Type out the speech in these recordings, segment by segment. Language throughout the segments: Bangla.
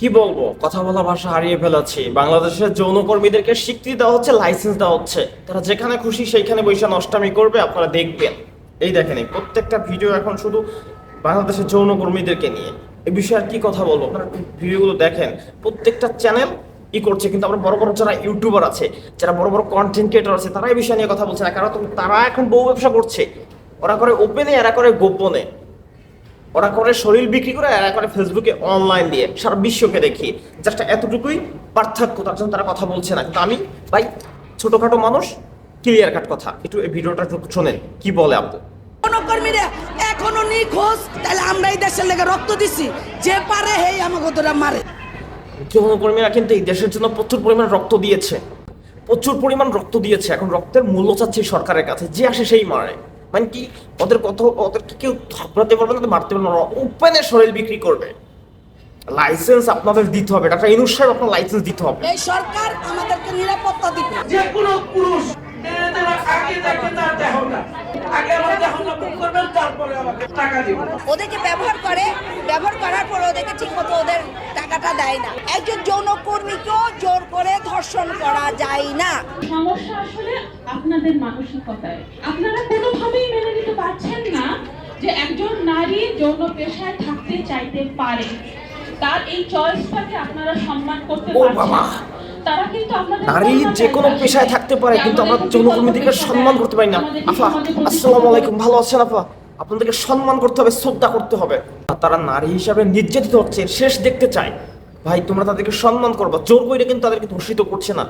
কি বলব? কথা বলা ভাষা হারিয়ে ফেলেছি। বাংলাদেশের যৌনকর্মীদেরকে স্বীকৃতি দেওয়া হচ্ছে লাইসেন্স দেওয়া হচ্ছে। তারা যেখানে খুশি সেইখানে বৈশা নষ্টামি করবে, আপনারা দেখবেন। এই দেখেন প্রত্যেকটা ভিডিও এখন শুধু বাংলাদেশের যৌনকর্মীদেরকে নিয়ে। এই বিষয়ে আর কি কথা বলব? আপনারা ভিডিওগুলো দেখেন। প্রত্যেকটা চ্যানেল ই করছে, কিন্তু আমরা বড় বড় যারা ইউটিউবার আছে, যারা বড় বড় কন্টেন্ট ক্রিয়েটর আছে তারা এই বিষয় নিয়ে কথা বলছে না। কারণ তারা এখন বউ ব্যবসা করছে। ওরা করে ওপেনে এরা করে গোপনে। ওরা করে শরীর বিক্রি করে এরা করে ফেসবুকে অনলাইন দিয়ে সারা বিশ্বকে দেখি। জাস্ট এতটুকুই পার্থক্য তার জন্য তারা কথা বলছে না। কিন্তু আমি ভাই ছোটখাটো মানুষ ক্লিয়ার কাট কথা। একটু এই ভিডিওটা একটু শোনেন কি বলে আপু কর্মীরা এখনও নিখোঁজ তাহলে আমরা এই দেশের লেগে রক্ত দিছি। যে পারে হেই আমাকে তোরা মারে। যৌনকর্মীরা কিন্তু এই দেশের জন্য প্রচুর পরিমাণ রক্ত দিয়েছে। প্রচুর পরিমাণ রক্ত দিয়েছে। এখন রক্তের মূল্য চাচ্ছে সরকারের কাছে। যে আসে সেই মারে। মানে কি ওদের কত ওদেরকে কেউ থাপড়াতে পারবে না মারতে পারবে না ওপেনে শরীর বিক্রি করবে। লাইসেন্স আপনাদের দিতে হবে ডাক্তার ইনুস সাহেব আপনার লাইসেন্স দিতে হবে। এই সরকার আমাদেরকে নিরাপত্তা দিবে। যে কোনো পুরুষ ওদেরকে ব্যবহার করে ব্যবহার করার পর ওদেরকে ঠিক মতো ওদের টাকাটা দেয় না। একজন যৌন কর্মীকেও জোর করে ধর্ষণ করা যায় না। সমস্যা আসলে আপনাদের মানসিকতায়। আপনারা কোনোভাবেই মেনে নিতে পারছেন না যে একজন নারী যৌন পেশায় থাকতে চাইতে পারে। তার এই চয়েসটাকে আপনারা সম্মান করতে পারছেন! তারা কিন্তু নারী যে কোনো পেশায় থাকতে পারে কিন্তু আমরা যৌনকর্মীদেরকে সম্মান করতে পারি না। আফা আসসালামু আলাইকুম ভালো আছেন আপা আপনাদেরকে সম্মান করতে হবে শ্রদ্ধা করতে হবে। আর তারা নারী হিসাবে নির্যাতিত হচ্ছে শেষ দেখতে চায়। ভাই তোমরা তাদেরকে সম্মান করবা। জোর করে কিন্তু তাদেরকে ধর্ষিত করছে না।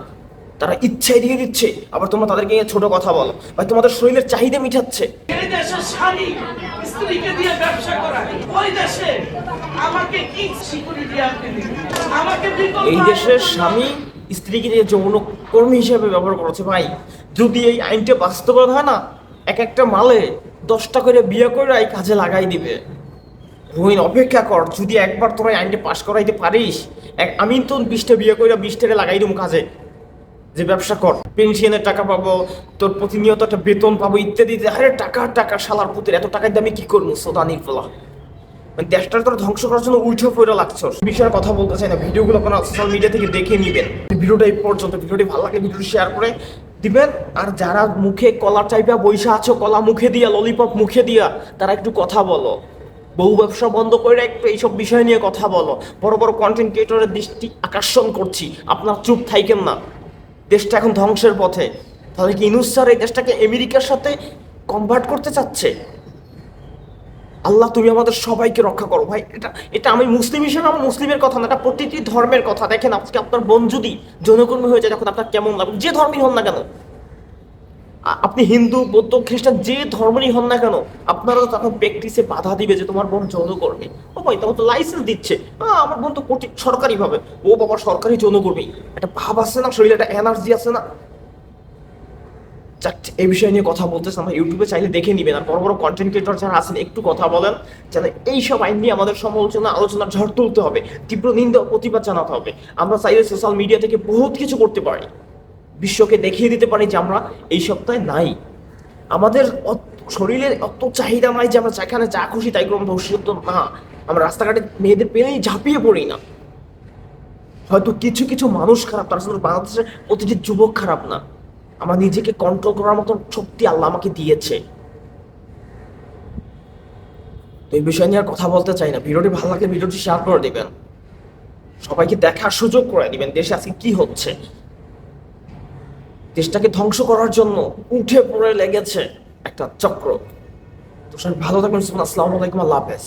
তারা ইচ্ছাই দিয়ে দিচ্ছে। আবার তোমরা তাদেরকে নিয়ে ছোট কথা বলো। ভাই তোমাদের শরীরের চাহিদা মিটাচ্ছে। এই দেশের স্বামী স্ত্রীকে দিয়ে ব্যবসা করা ওই দেশে আমাকে কি সিকিউরিটি আপনি আমাকে এই দেশের স্বামী স্ত্রীকে নিয়ে যৌন কর্মী হিসেবে ব্যবহার করেছে ভাই, যদি এই আইনটা বাস্তবায়ন হয় না, এক একটা মালে দশটা করে বিয়ে করে কাজে লাগাই দিবে। রোহিন, অপেক্ষা কর, যদি একবার তোরা আইনটা পাশ করাইতে পারিস, এক আমি তো বিশটা বিয়ে করে বিশ টাকা লাগাই দেবো কাজে। যে ব্যবসা কর পেনশনের টাকা পাবো, তোর প্রতিনিয়ত একটা বেতন পাবো ইত্যাদি আরে টাকা টাকা, শালার পুতের, এত টাকা টাকার দামে কি করব? সোদানির ফলা দেশটার তোর ধ্বংস করার জন্য উল্টো পড়ে লাগছো বিষয়ে কথা বলতে চাই না, ভিডিওগুলো কোনো সোশ্যাল মিডিয়া থেকে দেখে নিবেন। ভিডিওটা এই পর্যন্ত, ভিডিওটি ভালো লাগলে ভিডিওটি শেয়ার করে দিবেন। আর যারা মুখে কলা টাইপা বৈশা আছো, কলা মুখে দিয়া ললিপপ মুখে দিয়া, তারা একটু কথা বলো। বহু ব্যবসা বন্ধ করে একটু এইসব বিষয় নিয়ে কথা বলো। বড় বড় কন্টেন্ট ক্রিয়েটরের দৃষ্টি আকর্ষণ করছি। আপনার চুপ থাইকেন না। দেশটা এখন ধ্বংসের পথে। তাহলে কি ইনুস স্যার এই দেশটাকে আমেরিকার সাথে কনভার্ট করতে চাচ্ছে? আল্লাহ, তুমি আমাদের সবাইকে রক্ষা করো। ভাই, এটা এটা আমি মুসলিম হিসেবে আমার মুসলিমের কথা না, এটা প্রতিটি ধর্মের কথা। দেখেন, আজকে আপনার বোন যদি যৌনকর্মী হয়ে যায়, তখন আপনার কেমন লাগবে? যে ধর্মই হন না কেন। আপনি হিন্দু, বৌদ্ধ, খ্রিস্টান, যে ধর্মেরই হন না কেন আপনারা তখন প্র্যাকটিসে বাধা দিবে যে তোমার বোন যৌনকর্মী। ও ভাই, তখন তো লাইসেন্স দিচ্ছে। আমার বোন তো কোটি সরকারি ভাবে ও বাবা, সরকারি যৌনকর্মী। একটা ভাব আছে না, শরীরে একটা এনার্জি আছে না? যাক, এই বিষয় নিয়ে কথা বলতেছে আমরা ইউটিউবে চাইলে দেখে নিবেন আর বড় বড় কন্টেন্ট ক্রিয়েটর যারা আছেন একটু কথা বলেন যেন এই সব আইন নিয়ে আমাদের সমালোচনা আলোচনা ঝড় তুলতে হবে তীব্র নিন্দা প্রতিবাদ জানাতে হবে। আমরা চাইলে সোশ্যাল মিডিয়া থেকে বহুত কিছু করতে পারি। বিশ্বকে দেখিয়ে দিতে পারি যে আমরা এই সপ্তাহে নাই। আমাদের শরীরের অত চাহিদা নাই যে আমরা যেখানে যা খুশি তাই করব ভবিষ্যৎ না। আমরা রাস্তাঘাটে মেয়েদের পেলেই ঝাঁপিয়ে পড়ি না। হয়তো কিছু কিছু মানুষ খারাপ তার সাথে বাংলাদেশের প্রতিটি যুবক খারাপ না। আমার নিজেকে কন্ট্রোল করার মতন শক্তি আল্লাহ আমাকে দিয়েছে। তো এই বিষয় নিয়ে আর কথা বলতে চাই না। ভিডিওটি ভালো লাগলে ভিডিওটি শেয়ার করে দিবেন। সবাইকে দেখার সুযোগ করে দিবেন দেশে আজকে কি হচ্ছে। দেশটাকে ধ্বংস করার জন্য উঠে পড়ে লেগেছে একটা চক্র। তো সবাই ভালো থাকবেন আসসালামু আলাইকুম, আল্লাহ হাফেজ।